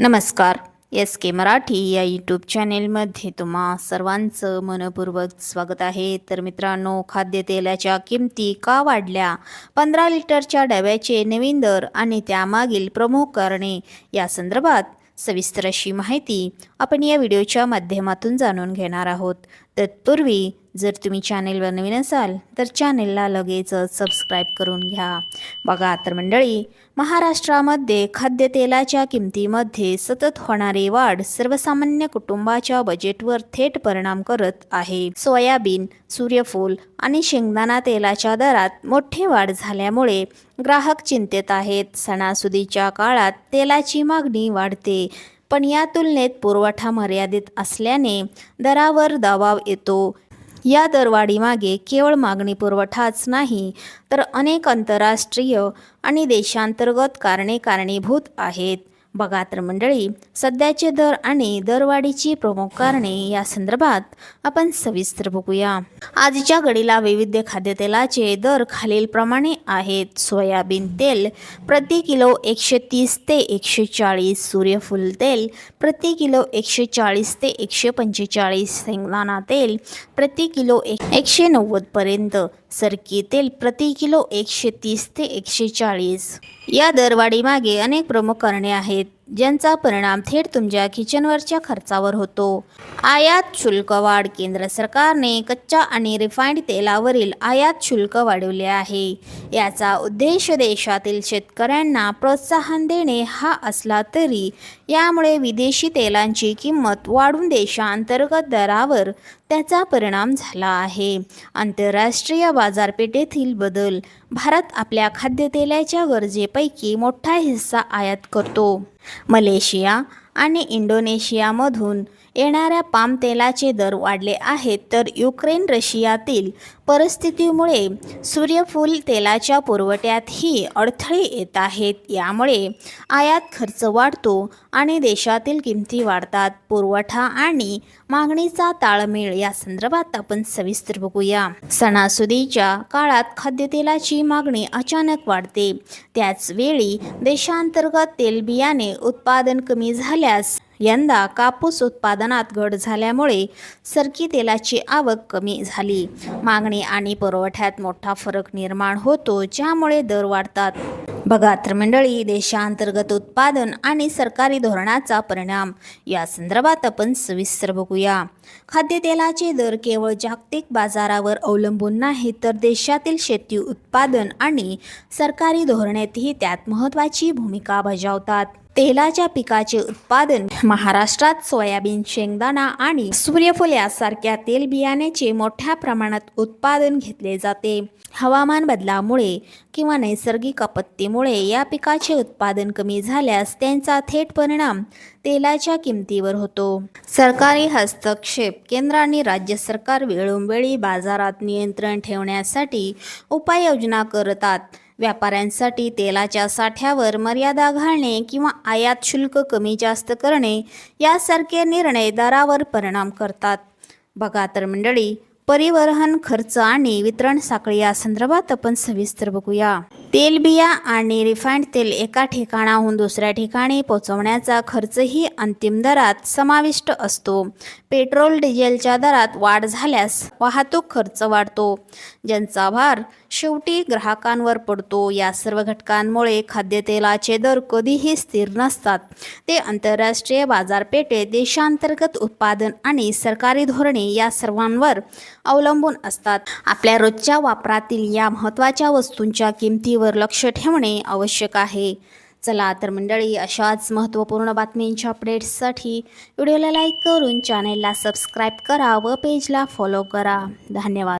नमस्कार. एस के मराठी या यूट्यूब चॅनेलमध्ये तुम्हा सर्वांचं मनपूर्वक स्वागत आहे. तर मित्रांनो खाद्यतेलाच्या किमती का वाढल्या? पंधरा लिटरच्या डब्याचे नवीन दर आणि त्यामागील प्रमुख कारणे या संदर्भात सविस्तर अशी माहिती आपण या व्हिडिओच्या माध्यमातून जाणून घेणार आहोत. तत्पूर्वी जर तुम्ही चॅनेलवर नवीन असाल तर चॅनेलला लगेचच सबस्क्राईब करून घ्या. बघा तर मंडळी महाराष्ट्रामध्ये खाद्यतेलाच्या किमतीमध्ये सतत होणारी वाढ सर्वसामान्य कुटुंबाच्या बजेटवर थेट परिणाम करत आहे. सोयाबीन सूर्यफूल आणि शेंगदाणा तेलाच्या दरात मोठी वाढ झाल्यामुळे ग्राहक चिंतेत आहेत. सणासुदीच्या काळात तेलाची मागणी वाढते पण या तुलनेत पुरवठा मर्यादित असल्याने दरावर दबाव येतो. या दरवाढीमागे केवळ मागणी पुरवठाच नाही तर अनेक आंतरराष्ट्रीय आणि देशांतर्गत कारणे कारणीभूत आहेत. बघा तर मंडळी सध्याचे दर आणि दरवाढीची प्रमुख कारणे या संदर्भात आपण सविस्तर बघूया. आजच्या घडीला विविध खाद्यतेलाचे दर खालीलप्रमाणे आहेत. सोयाबीन तेल प्रति किलो एकशे तीस ते एकशे चाळीस सूर्यफूल तेल प्रति किलो एकशे चाळीस ते एकशे पंचेचाळीस शेंगदाणा तेल प्रति किलो एक एकशे नव्वदपर्यंत सरकी तेल प्रति किलो एकशे तीस ते एकशे चाळीस. या दरवाढीमागे अनेक प्रमुख कारणे आहेत. ज्यांचा परिणाम थेट तुमच्या किचनवरच्या खर्चावर होतो. आयात शुल्क वाढ केंद्र सरकारने कच्च्या आणि रिफाईंड तेलावरील आयात शुल्क वाढवले आहे. याचा उद्देश देशातील शेतकऱ्यांना प्रोत्साहन देणे हा असला तरी यामुळे विदेशी तेलांची किंमत वाढून देशांतर्गत दरावर त्याचा परिणाम झाला आहे. आंतरराष्ट्रीय बाजारपेठेतील बदल भारत आपल्या खाद्यतेलाच्या गरजेपैकी मोठा हिस्सा आयात करतो. मलेशिया आणि इंडोनेशियामधून येणाऱ्या पाम तेलाचे दर वाढले आहेत तर युक्रेन रशियातील परिस्थितीमुळे सूर्यफूल तेलाच्या पुरवठ्यातही अडथळे येत आहेत. यामुळे आयात खर्च वाढतो आणि देशातील किमती वाढतात. पुरवठा आणि मागणीचा ताळमेळ या संदर्भात आपण सविस्तर बघूया. सणासुदीच्या काळात खाद्यतेलाची मागणी अचानक वाढते. त्याचवेळी देशांतर्गत तेलबियाणे उत्पादन कमी झाल्यास यंदा कापूस उत्पादनात घट झाल्यामुळे सरकी तेलाची आवक कमी झाली. मागणी आणि पुरवठ्यात मोठा फरक निर्माण होतो ज्यामुळे दर वाढतात. बघा तर मंडळी देशांतर्गत उत्पादन आणि सरकारी धोरणाचा परिणाम. या संदर्भात आपण सविस्तर बघूया. खाद्यतेलाचे दर केवळ जागतिक बाजारावर अवलंबून नाही तर देशातील शेती उत्पादन आणि सरकारी धोरणेतही त्यात महत्त्वाची भूमिका बजावतात. तेलाच्या पिकाचे उत्पादन महाराष्ट्रात सोयाबीन शेंगदाणा आणि सूर्यफूल यासारख्या तेलबियाण्याचे मोठ्या प्रमाणात उत्पादन घेतले जाते. हवामान बदलामुळे किंवा नैसर्गिक आपत्तीमुळे या पिकाचे उत्पादन कमी झाल्यास त्यांचा थेट परिणाम तेलाच्या किमतीवर होतो. सरकारी हस्तक्षेप केंद्र आणि राज्य सरकार वेळोवेळी बाजारात नियंत्रण ठेवण्यासाठी उपाययोजना करतात. व्यापाऱ्यांसाठी तेलाच्या साठ्यावर मर्यादा घालणे किंवा आयात शुल्क कमी जास्त करणे यासारखे निर्णय दरावर परिणाम करतात. बघा तर मंडळी परिवहन खर्च आणि वितरण साखळी या संदर्भात आपण सविस्तर बघूया. तेलबिया आणि रिफाईंड तेल एका ठिकाणाहून दुसऱ्या ठिकाणी पोहोचवण्याचा खर्चही अंतिम दरात समाविष्ट असतो. पेट्रोल डिझेलच्या दरात वाढ झाल्यास वाहतूक खर्च वाढतो. ज्यांचा भार शेवटी ग्राहकांवर पडतो. या सर्व घटकांमुळे खाद्यतेलाचे दर कधीही स्थिर नसतात. ते आंतरराष्ट्रीय बाजारपेठेत देशांतर्गत उत्पादन आणि सरकारी धोरणे या सर्वांवर अवलंबून असतात. आपल्या रोजच्या वापरातील या महत्त्वाच्या वस्तूंच्या किमतीवर लक्ष ठेवणे आवश्यक आहे. चला तर मंडळी अशाच महत्त्वपूर्ण बातमींच्या अपडेट्ससाठी व्हिडिओला लाईक करून चॅनेलला सबस्क्राईब करा व पेजला फॉलो करा. धन्यवाद.